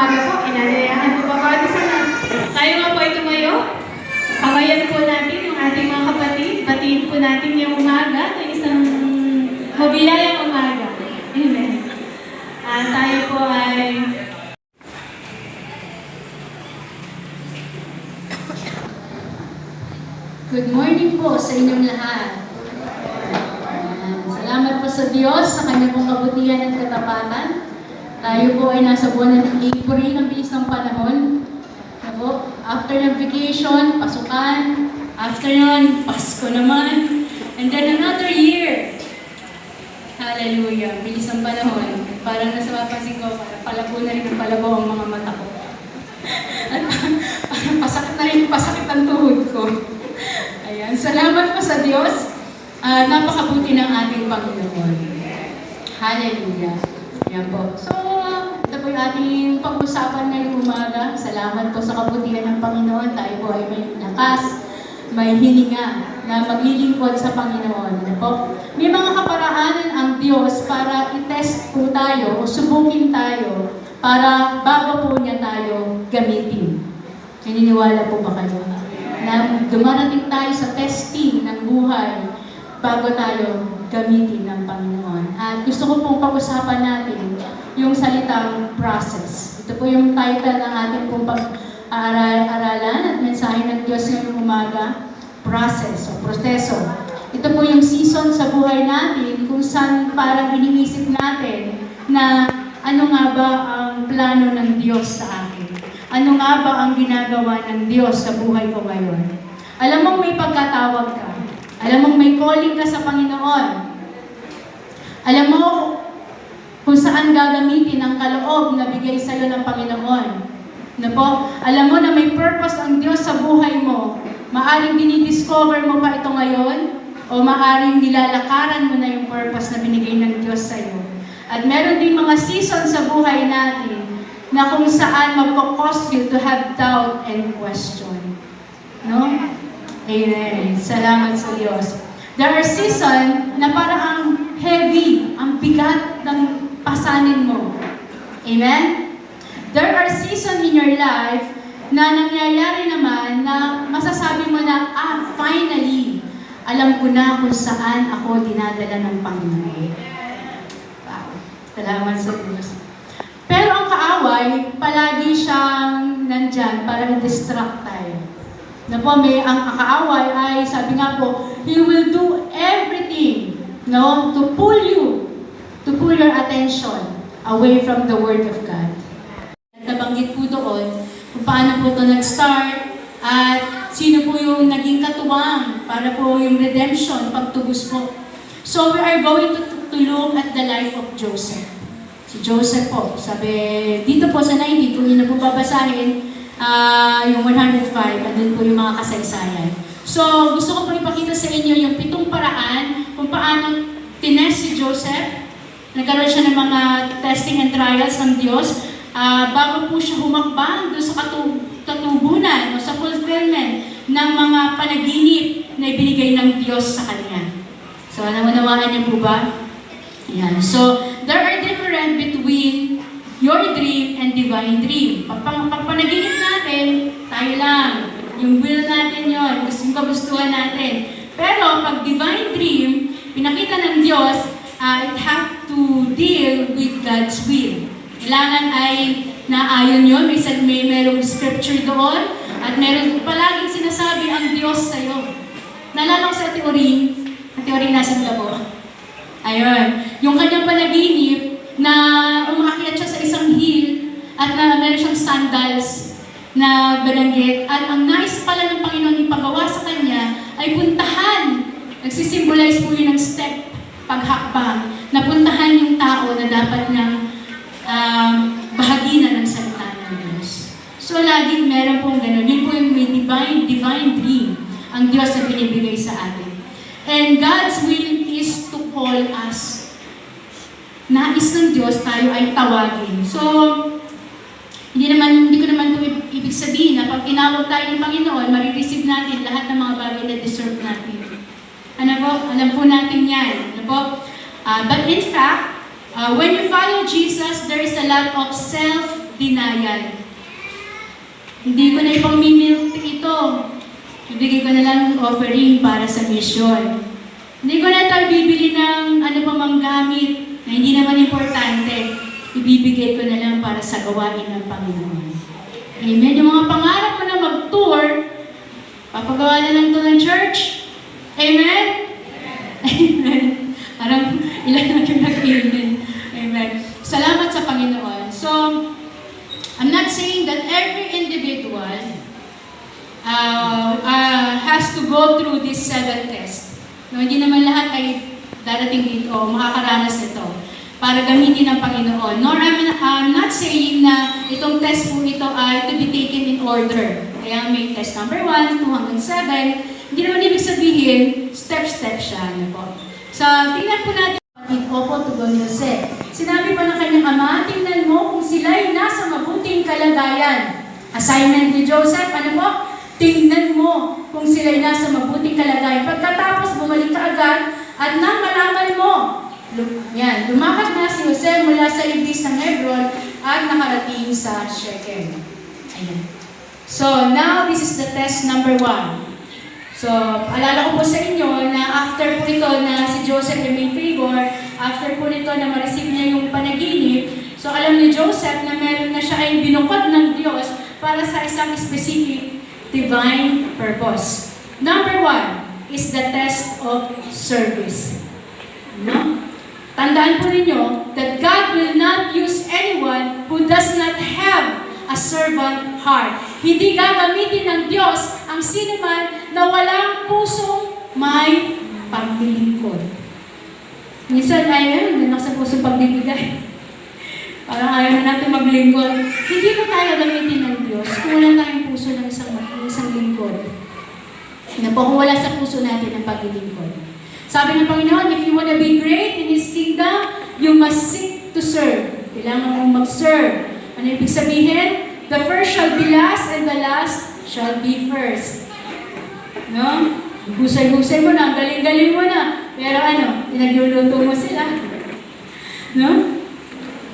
umaga po. Inalayahan po ba isa na tayo nga po ay tumayo. Kamayan po natin yung ating mga kapatid. Batiin po natin yung umaga ng isang mabiyayang umaga. Amen. At tayo po ay Good morning po sa inyong lahat. Salamat po sa Diyos sa kanyang kabutihan at katapatan. Tayo po ay nasa buwan ng April, ang bilis ng panahon. Po? After ng vacation, pasukan. After nun, Pasko naman. And then another year. Hallelujah. Bilis ng panahon. Parang nasa mapansin ko, parang palabo na rin ang palabo ang mga mata ko. At parang pasakit na rin, pasakit ang tuhod ko. Ayan, salamat po sa Diyos. Ah, napakabuti ng ating Panginoon. Hallelujah. Yan po. So, ito po yung ating pag-usapan ngayong umaga. Salamat po sa kabutihan ng Panginoon. Tayo po ay may lakas, may hininga na maglilingkod sa Panginoon. Ano po? May mga kaparaanan ang Diyos para i-test po tayo o subukin tayo para bago po niya tayo gamitin. Naniniwala po ba kayo? Na dumarating tayo sa testing ng buhay bago tayo gamitin ng Panginoon. At gusto ko pong pag-usapan natin yung salitang process. Ito po yung title ng ating pong pag-aaralan at mensahe ng Diyos ngayong umaga, process o proseso. Ito po yung season sa buhay natin kung saan parang iniisip natin na ano nga ba ang plano ng Diyos sa akin? Ano nga ba ang ginagawa ng Diyos sa buhay ko ngayon? Alam mong may pagkatawag ka. Alam mong may calling ka sa Panginoon. Alam mo kung saan gagamitin ang kaloob na bigay sa iyo ng Panginoon. Na po, alam mo na may purpose ang Diyos sa buhay mo. Maaring dinidiscover mo pa ito ngayon o maaring nilalakaran mo na yung purpose na binigay ng Diyos sa iyo. At meron din mga season sa buhay natin na kung saan magkakos you to have doubt and question. No? Amen. Salamat sa Diyos. There are season na parang ang heavy, ang bigat ng pasanin mo. Amen? There are season in your life na nangyayari naman na masasabi mo na, ah, finally, alam ko na kung saan ako dinadala ng Panginoon. Wow. Salamat sa Diyos. Pero ang kaaway, palagi siyang nandyan para i-distract tayo. Na po, may, ang kaaway ay, sabi nga po, he will do everything, no, to pull you, to pull your attention away from the Word of God. Nabanggit po doon kung paano po ito nag-start at sino po yung naging katuwang para po yung redemption, pagtubos po. So we are going to, to look at the life of Joseph. Si Joseph po, sabi, dito po sa 90, kung yun na po babasahin, ah, yung 105, andun po yung mga kasaysayan. So, gusto ko po ipakita sa inyo yung pitong paraan kung paano tinest si Joseph. Nagkaroon siya ng mga testing and trials ng Diyos ah, bago po siya humakbang doon sa katu- katubunan o sa fulfillment ng mga panaginip na ibinigay ng Diyos sa kanya. So, namanawaan niyo po ba? Yan. So, there are different between your dream and divine dream. Pag, panaginip natin, tayo lang. Yung will natin yon, yung kagustuhan natin. Pero pag divine dream, pinakita ng Diyos, uh, it have to deal with God's will. Kailangan ay naayon yon, may, may merong scripture doon, at meron palaging sinasabi ang Diyos sa'yo. Nalala ko sa teoring, ang teoring nasa labo. Ayun. Yung kanyang panaginip na umakyat siya sa isang hill at na meron siyang sandals na balanggit at ang nais pala ng Panginoon ipagawa sa kanya ay puntahan. Nagsisimbolize po yun ng step, paghakbang, na puntahan yung tao na dapat niyang um, bahagi na ng salita ng Diyos. So laging meron pong ganun. Yun po yung may divine, divine dream ang Diyos na binibigay sa atin. And God's will is to call us nais ng Diyos tayo ay tawagin. So, hindi naman hindi ko naman po i- ibig sabihin na pag tinawag tayo ng Panginoon, marireceive natin lahat ng mga bagay na deserve natin. Ano po? Alam po natin yan. Ano po? Ah, but in fact, ah, when you follow Jesus, there is a lot of self-denial. Hindi ko na ipang-milk ito. Ibigay ko na lang offering para sa mission. Hindi ko na tayo bibili ng ano pa mang gamit na hindi naman importante. Ibibigay ko na lang para sa gawain ng Panginoon. Amen. Yung mga pangarap mo na mag-tour, papagawa na lang to ng church. Amen? Amen. Parang ilan na yung nag-amen. Amen. Salamat sa Panginoon. So, I'm not saying that every individual uh, uh, has to go through this seven test. No, hindi naman lahat ay darating dito makakaranas nito para gamitin ng Panginoon. Nor I'm, I'm not saying na itong test po ito ay to be taken in order. Kaya may test number 1, 2 hanggang 7. Hindi naman ibig sabihin, step-step siya. Ano po. So, tingnan po natin kapatid Opo Tugon Jose. Sinabi pa ng kanyang ama, tingnan mo kung sila'y nasa mabuting kalagayan. Assignment ni Joseph, ano po? Tingnan mo kung sila'y nasa mabuting kalagayan. Pagkatapos, bumalik ka agad at nang malaman mo, yan, lumakad na si Jose mula sa ibis ng Hebron at nakarating sa Shechem. Ayan. So, now this is the test number one. So, alala ko po sa inyo na after po ito na si Joseph may favor, after po nito na ma-receive niya yung panaginip, so alam ni Joseph na meron na siya ay binukod ng Diyos para sa isang specific divine purpose. Number one is the test of service. No? Tandaan po ninyo that God will not use anyone who does not have a servant heart. Hindi gagamitin ng Diyos ang sinuman na walang pusong may paglilingkod. Minsan ay meron din ako sa pusong pagbibigay. Parang ayaw na natin maglingkod. Hindi po tayo gamitin ng Diyos kung wala tayong puso ng isang, ng isang lingkod. Na po kung wala sa puso natin ang paglilingkod. Sabi ng Panginoon, if you want to be great in His kingdom, you must seek to serve. Kailangan mong mag-serve. Ano ibig sabihin? The first shall be last and the last shall be first. No? Husay-husay mo na, galing-galing mo na. Pero ano, pinagluluto mo sila. No?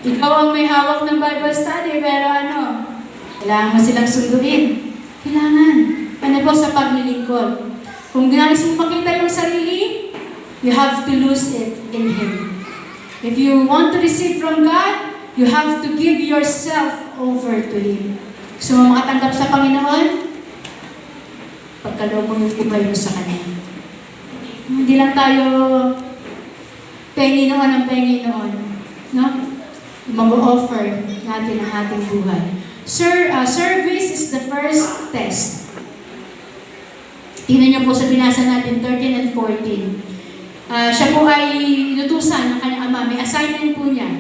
Ikaw ang may hawak ng Bible study, pero ano, kailangan mo silang sunduin. Kailangan. Ano po sa paglilingkod? Kung nais mo makita yung sarili, you have to lose it in Him. If you want to receive from God, you have to give yourself over to Him. Gusto mo makatanggap sa Panginoon? Pagkaloob mo yung mo sa Kanya. Hindi lang tayo pengi noon ang pengi noon. No? Mag-offer natin ang ating buhay. Sir, uh, service is the first test. Tingnan niyo po sa binasa natin, 13 and 14. Ah, siya po ay inutusan ng kanyang ama. May assignment po niya.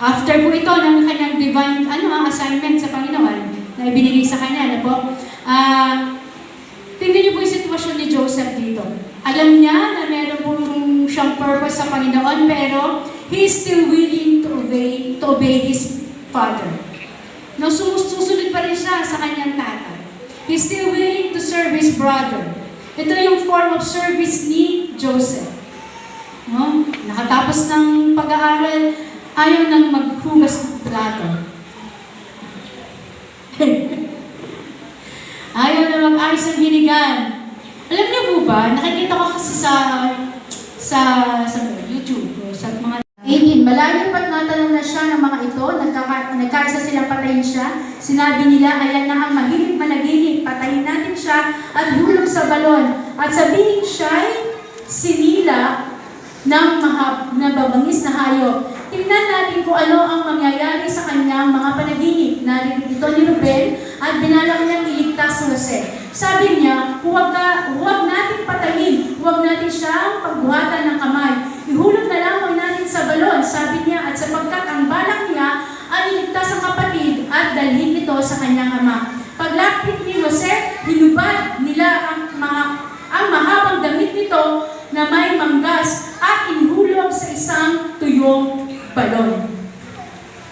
After po ito ng kanyang divine ano, ah, assignment sa Panginoon na ibinigay sa kanya, ano po, ah, tingnan niyo po yung sitwasyon ni Joseph dito. Alam niya na meron po siyang purpose sa Panginoon, pero he is still willing to obey, to obey his father. No, sus- susunod pa rin siya sa kanyang tatay. He's still willing to serve his brother. Ito yung form of service ni Joseph. No? Nakatapos ng pag-aaral, ayaw nang maghugas ng plato. ayaw na mag-ayos ng hinigan. Alam niyo po ba, nakikita ko kasi sa sa sa YouTube o sa mga 18. Malayo pa't natanong na siya ng mga ito, nagkaka, nagkaisa silang patayin siya. Sinabi nila, ayan na ang mahilig managinip, patayin natin siya at hulog sa balon. At sabihin siya'y sinila ng mahab na babangis na hayop. Tingnan natin kung ano ang mangyayari sa kanyang mga panaginip. Narinig ito ni Ruben at binalak niyang iligtas si Jose. Sabi niya, huwag, na, huwag natin patayin, huwag natin siyang pagbuhatan ng kamay. Ihulog na lamang natin sa balon, sabi niya, at sapagkat ang balak niya ay iligtas ang kapatid at dalhin ito sa kanyang ama. Paglapit ni Jose, hinubad nila ang mga ang mahabang damit nito na may manggas at inhulog sa isang tuyong balon.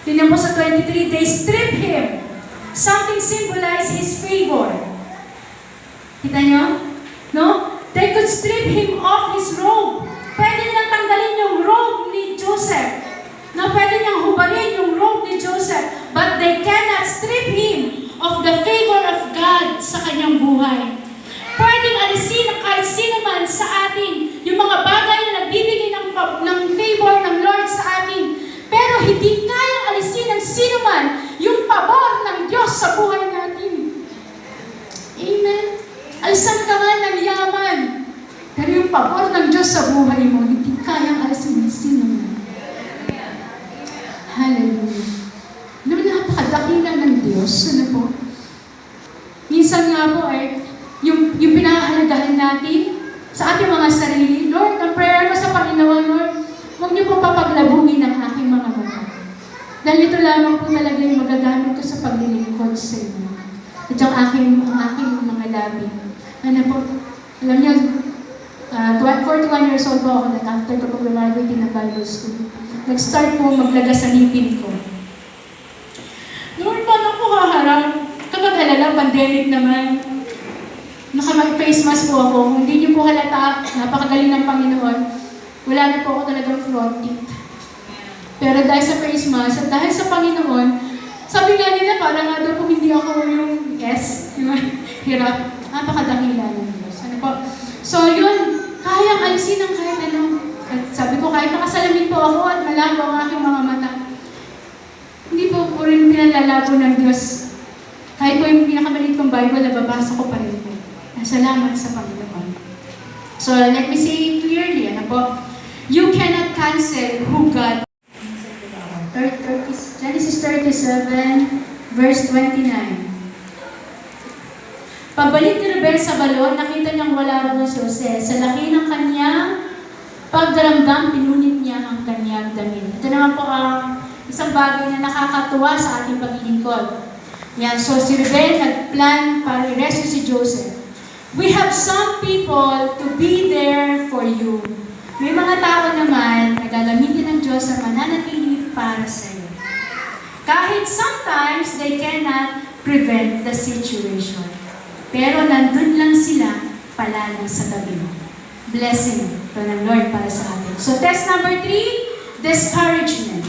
Tingnan mo sa 23, they strip him. Something symbolizes his favor. Kita nyo? No? They could strip him off his robe. Pwede nilang tanggalin yung robe ni Joseph. No, pwede niyang hubarin yung robe ni Joseph. But they cannot strip him of the favor of God sa kanyang buhay. Pwedeng alisin ng kahit sino man sa atin yung mga bagay na nagbibigay ng, favor ng Lord sa atin. Pero hindi kayang alisin ng sino man yung pabor ng Diyos sa buhay natin. Amen. Alisan ka man ng yaman. Pero yung pabor ng Diyos sa buhay mo, hindi kayang alisin ng sino man. Hallelujah. No, napakadakila ng Diyos. Ano po? Minsan nga po eh, yung, yung pinahahalagahan natin sa ating mga sarili, Lord, ang prayer ko sa Panginoon, niyo po papaglabungin ang aking mga mata. Dahil ito lamang po talaga yung magagamit ko sa paglilingkod sa inyo. At yung aking, ang aking mga labi. Ano po, alam niyo, uh, 41 years old po ako nag after ko pag-graduate ng Bible School. Nag-start po maglaga sa ngipin ko. Lord, paano ko haharap? Kapag alala, pandemic naman. Naka-face mask po ako. Kung hindi niyo po halata, napakagaling ng Panginoon. Wala na po ako talagang front teeth. Pero dahil sa face mask at dahil sa Panginoon, sabi nga nila, parang nga daw po hindi ako yung yes, yung hirap. Napakadakila ng Diyos. Ano po? So yun, kayang alisin ng kahit ano. At sabi ko, kahit nakasalamin po ako at malabo ang aking mga mata, hindi po po rin pinalalabo ng Diyos. Kahit po yung pinakamaliit kong Bible, nababasa ko pa rin po. Salamat sa Panginoon. So, let me say clearly, ano po? Cancel who God Genesis 37, verse 29. Pagbalik ni Rebel sa balon, nakita niyang wala raw si Jose. Sa laki ng kanyang pagdaramdam, pinunit niya ang kanyang damit. Ito naman po ang isang bagay na nakakatuwa sa ating paglilingkod. Yan, so si Rebel nag-plan para i-rescue si Joseph. We have some people to be there for you. May mga tao naman na gagamitin ng Diyos na mananatili para sa iyo. Kahit sometimes they cannot prevent the situation. Pero nandun lang sila palagi sa tabi mo. Blessing ito ng Lord para sa atin. So test number three, discouragement.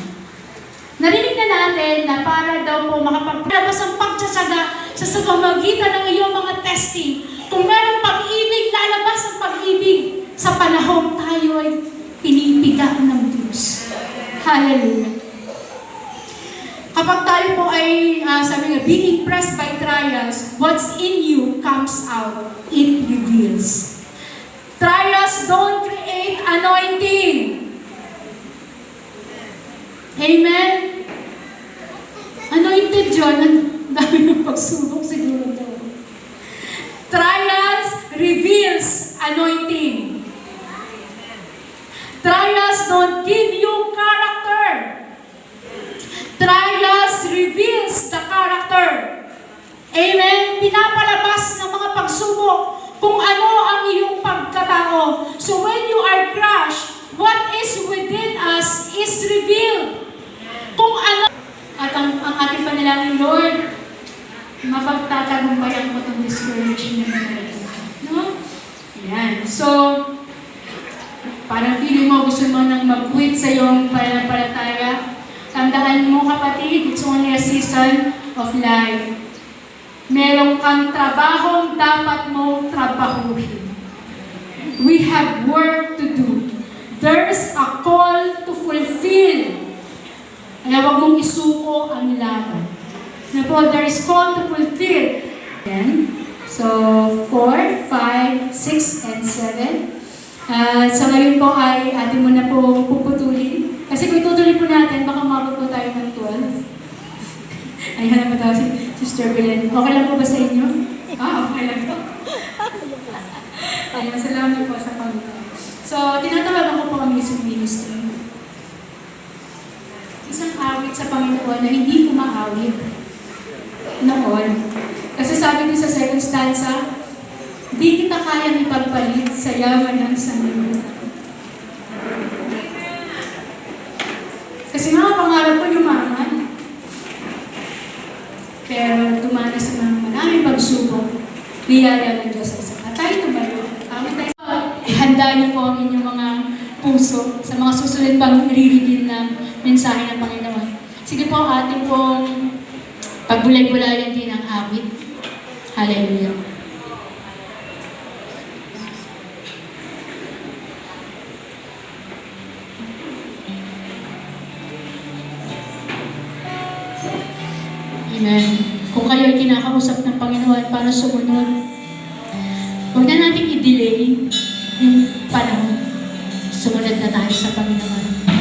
Narinig na natin na para daw po makapaglabas ang pagtsatsaga sa pamamagitan ng iyong mga testing. Kung merong pag-ibig, lalabas ang pag-ibig sa panahon tayo ay pinipiga ng Diyos. Hallelujah. Kapag tayo po ay, ah, sabi nga, being pressed by trials, what's in you comes out. It reveals. Trials don't create anointing. Amen? Anointed yun. Ang dami ng pagsubok siguro. Trials reveals anointing. Give you character. Trials reveals the character. Amen? Pinapalabas ng mga pagsubok kung ano ang iyong pagkatao. So when you are crushed, what is within us is revealed. Kung ano at ang, ang ating panalangin, Lord, mapagtatagumpayan ko itong discouragement. No? Yan. So, parang feeling mo gusto mo nang mag-quit sa iyong pananampalataya. Tandaan mo kapatid, it's only a season of life. Meron kang trabahong dapat mo trabahuhin. We have work to do. There's a call to fulfill. Kaya huwag mong isuko ang laban. Na po, there is call to fulfill. Yan. So, 4, 5, 6, and 7. Uh, sa ngayon po ay atin mo na po puputulin. Kasi kung itutuloy po natin, baka mabot po tayo ng 12. Ayan na po daw si Sister Belen. Okay lang po ba sa inyo? Ah, okay lang po. Ayan, salamat po sa Panginoon. So, tinatawagan ko po ang music ministry. Isang awit sa Panginoon na hindi ko maawit noon. Kasi sabi din sa second stanza, di kita kayang ipagpalit sa yaman ng sanlibutan. Kasi nga, pangarap ko yumaman. Pero dumanas sa mga maraming pagsubok, niyaya ng Diyos sa saka. Tayo tumayo. Tama tayo. Handa niyo po ang inyong mga puso sa mga susunod pang ririgin ng mensahe ng Panginoon. Sige po, ating pong pagbulay-bulayan Para sumunod, huwag na natin i-delay yung panahon. Sumunod na tayo sa Panginoon.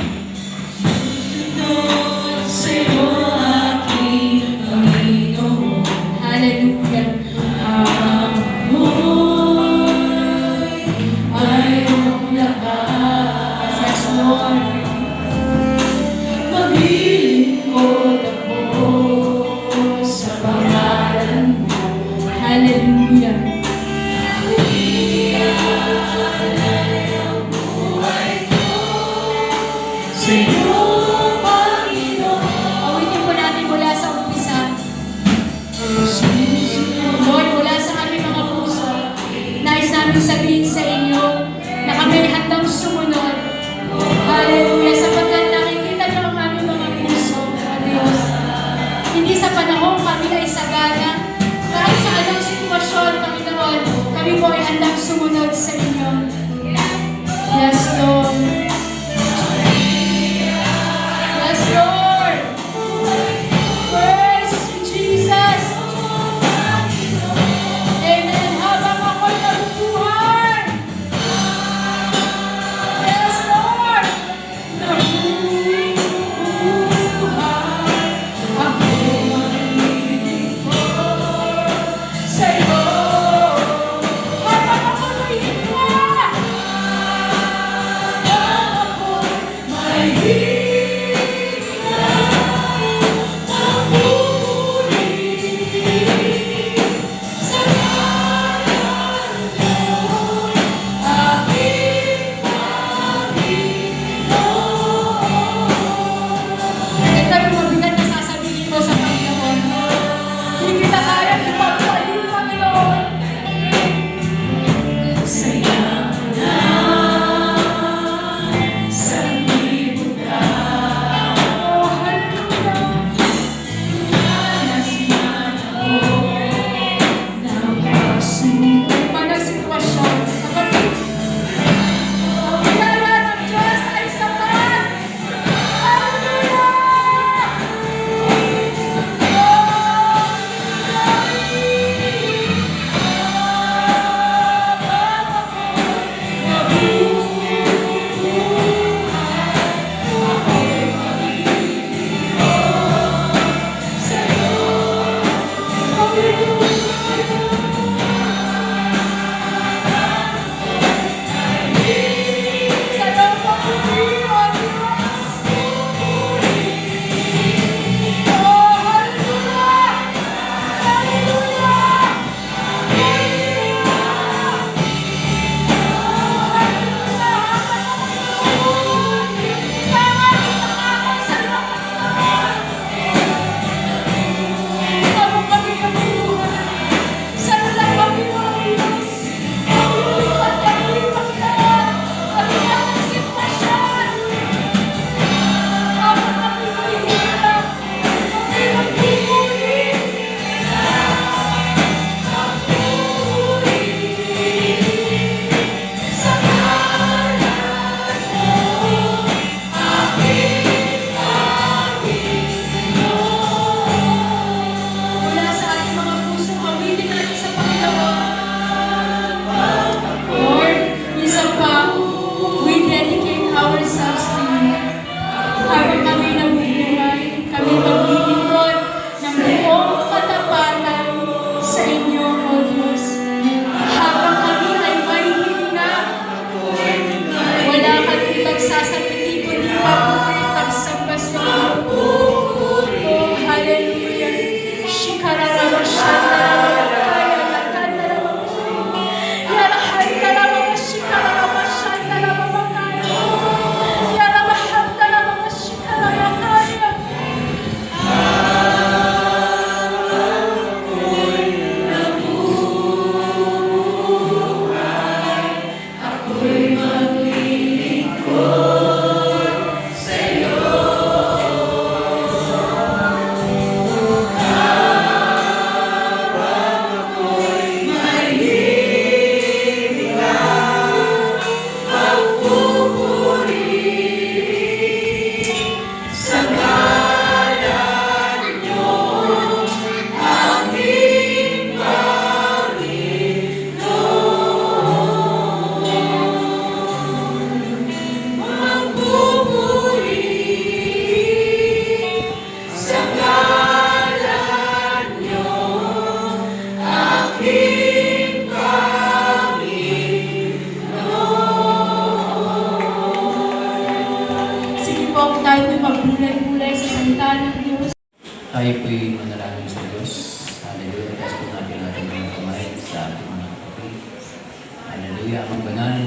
Hallelujah. Ang banal,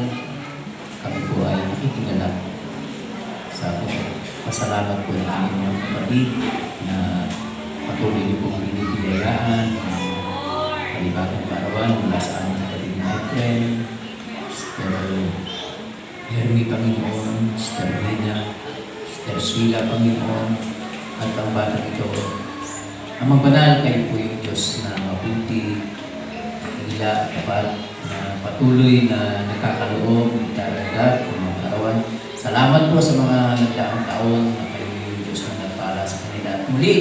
kami po ay nakikigalak sa pasalamat po ng aming mga kapatid na patuloy niyo pong binibiyayaan ng panibagong karawan mula sa aming kapatid na Efren, Sister Hermie Panginoon, Sister Rina, Sister Sheila Panginoon, at ang batang ito. Ang magbanal kayo po yung Diyos na mabuti, hila, tapat, patuloy na nagkakaloob, nagdaragat, ng mga karawan. Salamat po sa mga nagdaang taon na kayo yung Diyos na nagpala sa kanila. At muli,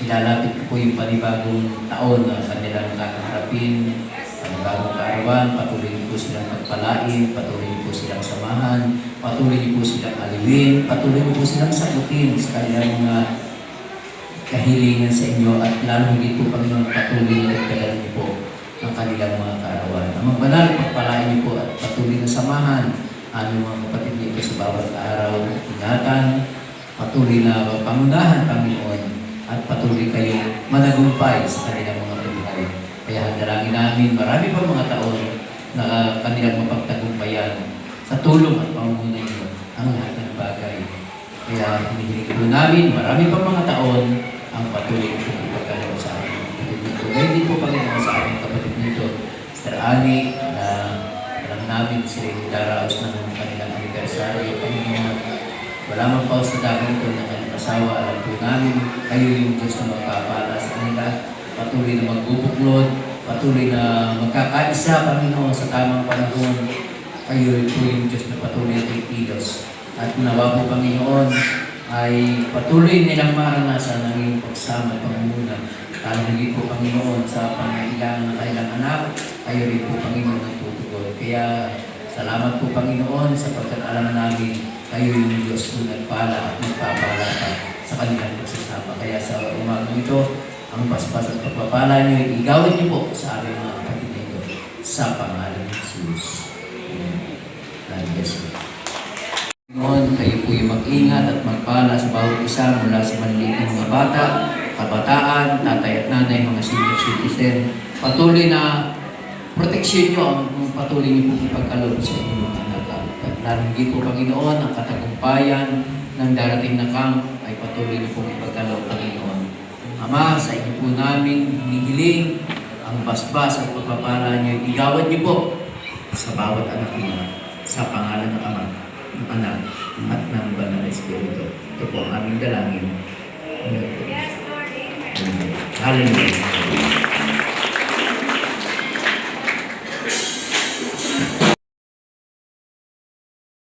ilalapit ko po yung panibagong taon na kanilang kakaharapin, panibagong kaarawan, patuloy niyo po silang pagpalain, patuloy niyo po silang samahan, patuloy niyo po silang aliwin, patuloy niyo po silang sagutin sa kanilang mga kahilingan sa inyo at lalo higit po Panginoon patuloy na nagdalan niyo po kanilang mga kaarawan. Ang mga banal, pagpalain niyo po at patuloy na samahan aming mga kapatid dito sa bawat araw. Ingatan, patuloy na pangunahan Panginoon at patuloy kayong managumpay sa kanilang mga buhay. Kaya handalangin namin marami pa mga taon na kanilang mapagtagumpayan sa tulong at pangunguna niyo ang lahat ng bagay. Kaya hinihiling po namin marami pa mga taon ang patuloy na pagkakalaw sa. Ngayon din po Panginoon sa aming kapatid nito, Ani, na alam namin sila yung daraos ng kanilang anibersaryo. Panginoon, wala man pa sa dami ito ng kanilang asawa. Alam po namin, kayo yung Diyos na magpapala sa kanila. Patuloy na magbubuklod, patuloy na magkakaisa, Panginoon, sa tamang panahon. Kayo po yung Diyos na patuloy na ikilos. At nawa po, Panginoon, ay patuloy nilang maranasan ang iyong pagsama at higit po, Panginoon, sa pangailangan ng kanilang anak, kayo rin po, Panginoon, ang tutugon. Kaya, salamat po, Panginoon, sapagkat alam namin kayo yung Diyos na nagpala at nagpapala pa sa kanilang pagsasama. Kaya sa umagang ito, ang paspas at pagpapala niyo, igawin niyo po sa aming mga kapatid nito sa pangalan ng Jesus. Amen. God bless you. Noon, kayo po yung mag-ingat at magpala sa bawat isa mula sa maliliit na mga bata, kabataan, tatay at nanay, mga senior citizen. Patuloy na proteksyon nyo ang patuloy niyo po ipagkaloob sa inyong mga anak. Lalong po, Panginoon, ang katagumpayan ng darating na camp ay patuloy niyo po ipagkaloob, Panginoon. Ama, sa inyo po namin hinihiling ang basbas at pagpapala niyo. Igawan niyo po sa bawat anak niyo sa pangalan ng Ama ng anak at ng banal na Espiritu. Ito po ang aming dalangin. Amen. 他的脸